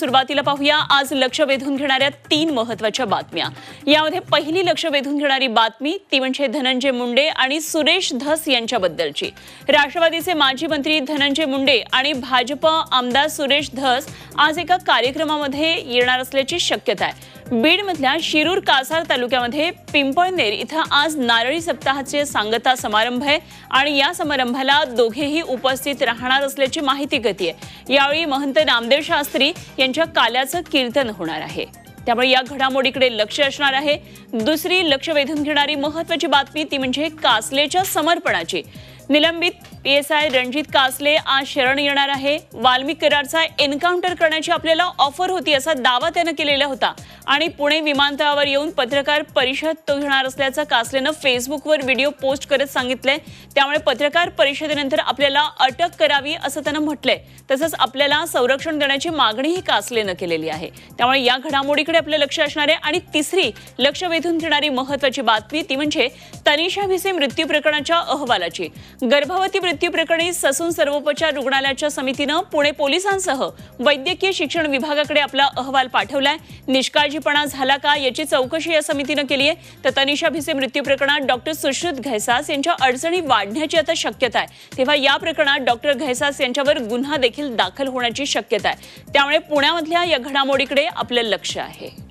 सुरुवातीला पाहूया. आज लक्ष वेधून घेणाऱ्या तीन महत्त्वाच्या बातम्या. यामध्ये पहिली लक्ष वेधून घेणारी बातमी ती म्हणजे धनंजय मुंडे आणि सुरेश धस यांच्याबद्दलची. राष्ट्रवादीचे माजी मंत्री धनंजय मुंडे आणि भाजप आमदार सुरेश धस आज एका कार्यक्रमामध्ये येणार असल्याची शक्यता आहे. बीडमधल्या शिरूर कासार तालुक्यामध्ये पिंपळनेर इथं आज नारळी सप्ताहाचे सांगता समारंभ आहे आणि या समारंभाला दोघेही उपस्थित राहणार असल्याची माहिती गती आहे यावेळी महंत नामदेव शास्त्री यांच्या काल्याचं कीर्तन होणार आहे. त्यामुळे या घडामोडीकडे लक्ष असणार आहे. दुसरी लक्ष वेधून घेणारी महत्वाची बातमी ती म्हणजे कासलेच्या समर्पणाची. निलंबित P S I Ranjit Kasle आज शरण येणार आहे. वाल्मिक करारचा एन्काउंटर करण्याची आपल्याला ऑफर होती असा दावा त्यानं केलेला होता. आणि पुणे विमानतळावर येऊन पत्रकार परिषद तो घेणार असल्याचं कासलेनं फेसबुकवर व्हिडिओ पोस्ट करत सांगितलंय. त्यामुळे पत्रकार परिषदेनंतर आपल्याला अटक करावी असं त्यानं म्हटलंय. तसंच आपल्याला संरक्षण देण्याची मागणीही कासलेनं केलेली आहे. त्यामुळे या घडामोडीकडे आपलं लक्ष असणार आहे. आणि तिसरी लक्ष वेधून घेणारी महत्वाची बातमी ती म्हणजे तनिषा भिसे मृत्यू प्रकरणाच्या अहवालाची. गर्भवती मृत्यू प्रकरणी ससून सर्वोपचार रुग्णालयाच्या समितीनं पुणे पोलिसांसह वैद्यकीय शिक्षण विभागाकडे आपला अहवाल पाठवलाय. निष्काळजी निष्काळजीपणा झाला का याची चौकशी या समितीनं केली आहे तर तनिषा भिसे मृत्यू प्रकरणात डॉक्टर सुश्रुत घैसास यांच्या अडचणी वाढण्याची आता शक्यता आहे. तेव्हा या प्रकरणात डॉक्टर घैसास यांच्यावर गुन्हा देखील दाखल होण्याची शक्यता आहे. त्यामुळे पुण्यामधल्या या घडामोडीकडे आपलं लक्ष आहे.